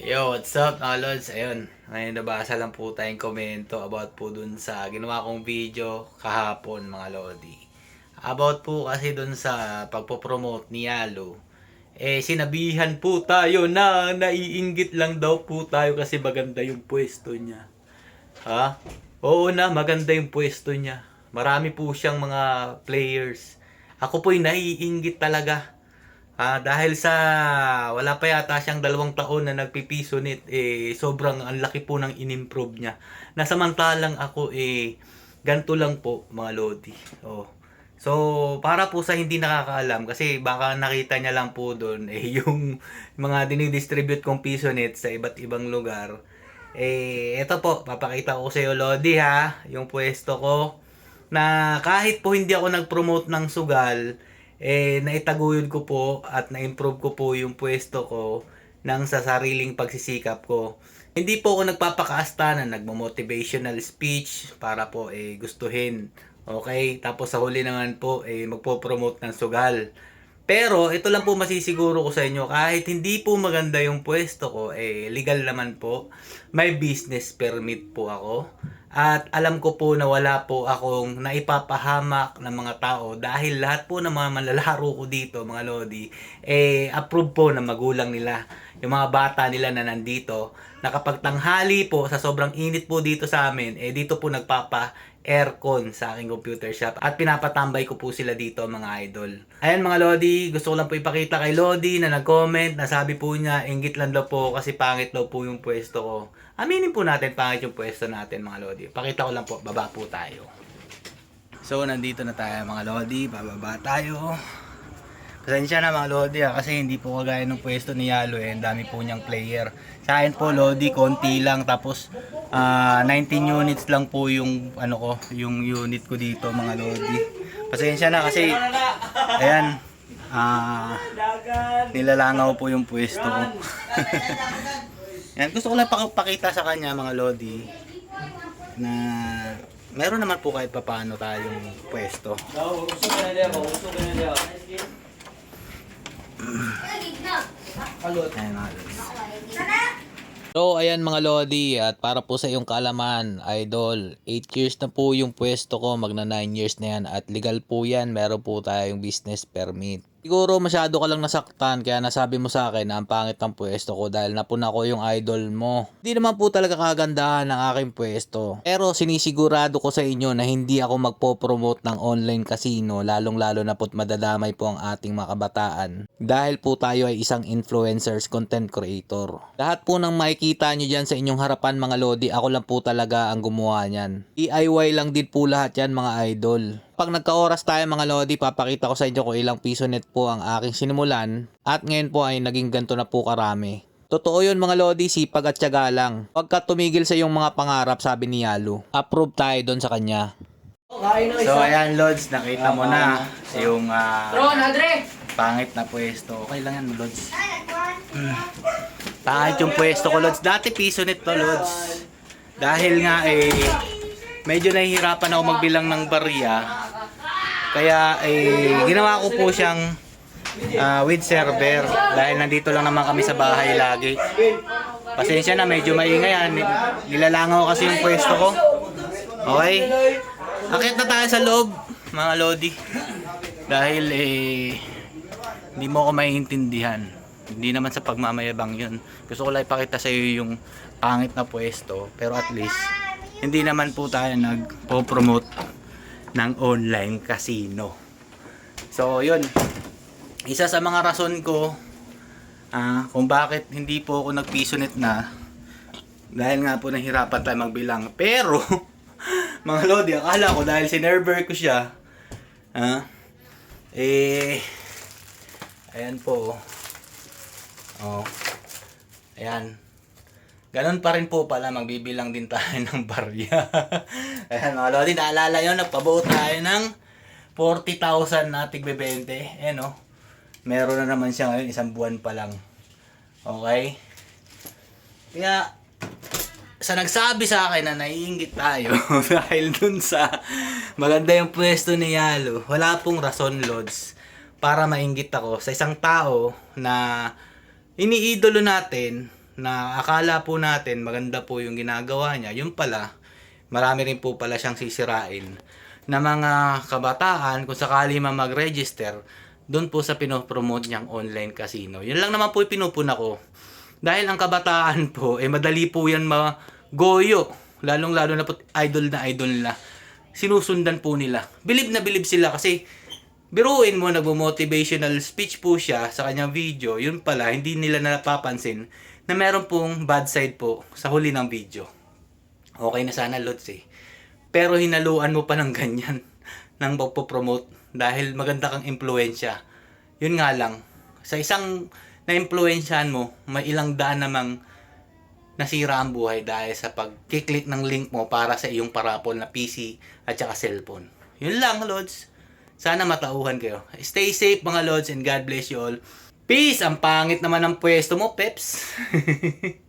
Yo, what's up mga lods? Ayun, ngayon nabasa lang po tayong komento about po dun sa ginawa kong video kahapon mga lodi. About po kasi dun sa pagpopromote ni Yalo. Eh, sinabihan po tayo na naiinggit lang daw po tayo kasi maganda yung pwesto niya. Ha? Oo na, maganda yung pwesto niya. Marami po siyang mga players. Ako po'y naiinggit talaga. Ah, dahil sa wala pa yata siyang dalawang taon na nagpipiso nit, eh sobrang ang laki po ng inimprove niya. Nasamantalang ako eh ganito lang po mga lodi. Oh. So, para po sa hindi nakakaalam kasi baka nakita niya lang po doon eh yung mga dinidistribute kong piso net sa iba't ibang lugar. Eh, ito po, papakita ko sa iyo Lodi ha, yung pwesto ko na kahit po hindi ako nag-promote ng sugal, eh naitaguyod ko po at na-improve ko po yung pwesto ko nang sa sariling pagsisikap ko. Hindi po ako nagpapakaasta na nagmo-motivational speech para po eh gustuhin. Okay? Tapos sa huli naman po eh magpo-promote ng sugal. Pero ito lang po masisiguro ko sa inyo kahit hindi po maganda yung pwesto ko eh legal naman po. May business permit po ako. At alam ko po na wala po akong naipapahamak ng mga tao dahil lahat po ng mga manlalaro ko dito, mga lodi, eh approve po ng magulang nila. Yung mga bata nila na nandito, na kapag tanghali po sa sobrang init po dito sa amin, eh dito po nagpapa aircon sa aking computer shop at pinapatambay ko po sila dito mga idol. Ayan mga Lodi, gusto ko lang po ipakita kay Lodi na nag-comment na sabi po niya, inggit lang daw po kasi pangit daw po yung pwesto ko. Aminin po natin pangit yung pwesto natin mga Lodi. Pakita ko lang po, baba po tayo. So nandito na tayo mga Lodi, bababa tayo. Pasensya na mga Lodi ah, kasi hindi po kagaya ng pwesto ni Yalo eh, ang dami po niyang player. Sa akin po Lodi, konti lang tapos ah, 19 units lang po yung ano ko, yung unit ko dito mga Lodi. Pasensya na kasi ayan, ah nilalangaw po yung pwesto ko. Yan, gusto ko lang pakita sa kanya mga Lodi na meron naman po kahit papaano tayong pwesto. Ayan mga Lodi. So, ayan mga Lodi, at para po sa iyong kaalaman, idol, 8 years na po yung pwesto ko, magna 9 years na yan, at legal po yan, meron po tayong business permit. Siguro masyado ka lang nasaktan kaya nasabi mo sa akin na ang pangit ng pwesto ko dahil napuna ko yung idol mo. Hindi naman po talaga kagandahan ng aking pwesto. Pero sinisigurado ko sa inyo na hindi ako magpo-promote ng online casino lalong lalo na po't madadamay po ang ating mga kabataan. Dahil po tayo ay isang influencers content creator. Lahat po ng makikita nyo dyan sa inyong harapan mga lodi, ako lang po talaga ang gumawa niyan. DIY lang din po lahat yan mga idol. Pag nagka-oras tayo mga lodi, papakita ko sa inyo kung ilang piso net po ang aking sinimulan at ngayon po ay naging ganito na po karami. Totoo yun mga lodi, sipag at tiyaga lang. Pagka tumigil sa iyong mga pangarap, sabi ni Yalu, approve tayo doon sa kanya. So ayan Lods, nakita mo na yung ah, Ron, Andre! pangit na pwesto. Okay lang yan Lods. Mm. Pangit yung pwesto ko Lods. Dati piso net to Lods. Dahil nga eh, medyo nahihirapan ako magbilang ng barya. Kaya eh, ginawa ko po siyang ah, with server dahil nandito lang naman kami sa bahay lagi. Pasensya na, medyo maingay yan. Nilalangaw kasi yung pwesto ko. Okay? Akit na tayo sa loob, mga lodi. Dahil eh, hindi mo ako maiintindihan. Hindi naman sa pagmamayabang yun. Gusto ko lang ipakita sa iyo yung pangit na pwesto. Pero at least, hindi naman po tayo nagpo-promote ng online casino. So, yun. Isa sa mga rason ko ah, kung bakit hindi po ako nagpisonet na dahil nga po nahirapan tayo magbilang. Pero, mga lodi, akala ko dahil sinerver ko siya, ah, eh, ayan po, oh, ayan, Ganon pa rin po pala, magbibilang din tayo ng barya. Ayan mga lodi, naalala nyo, nagpabuo tayo ng 40,000 na tigbebente. Ayan o. Meron na naman siya ngayon, isang buwan pa lang. Okay? Kaya, sa nagsabi sa akin na naiingit tayo dahil dun sa maganda yung pwesto ni Yalo, wala pong rason, Lods, para maingit ako sa isang tao na iniidolo natin na akala po natin maganda po yung ginagawa niya, yun pala, marami rin po pala siyang sisirain na mga kabataan kung sakali man mag-register doon po sa pinopromote niyang online casino. Yun lang naman po yung pinupuna ko. Dahil ang kabataan po, eh madali po yan magoyo. Lalong-lalo na po idol na idol nila. Sinusundan po nila. Bilib na bilib sila kasi biruin mo, nagmo-motivational speech po siya sa kanyang video. Yun pala, hindi nila napapansin na meron pong bad side po sa huli ng video. Okay na sana, Lods eh. Pero hinaluan mo pa ng ganyan ng pagpo-promote dahil maganda kang impluensya. Yun nga lang, sa isang na-impluensyahan mo, may ilang daan namang nasira ang buhay dahil sa pag-click ng link mo para sa iyong parapol na PC at saka cellphone. Yun lang, Lods. Sana matauhan kayo. Stay safe mga Lods and God bless you all. Peace! Ang pangit naman ng pwesto mo, Peps.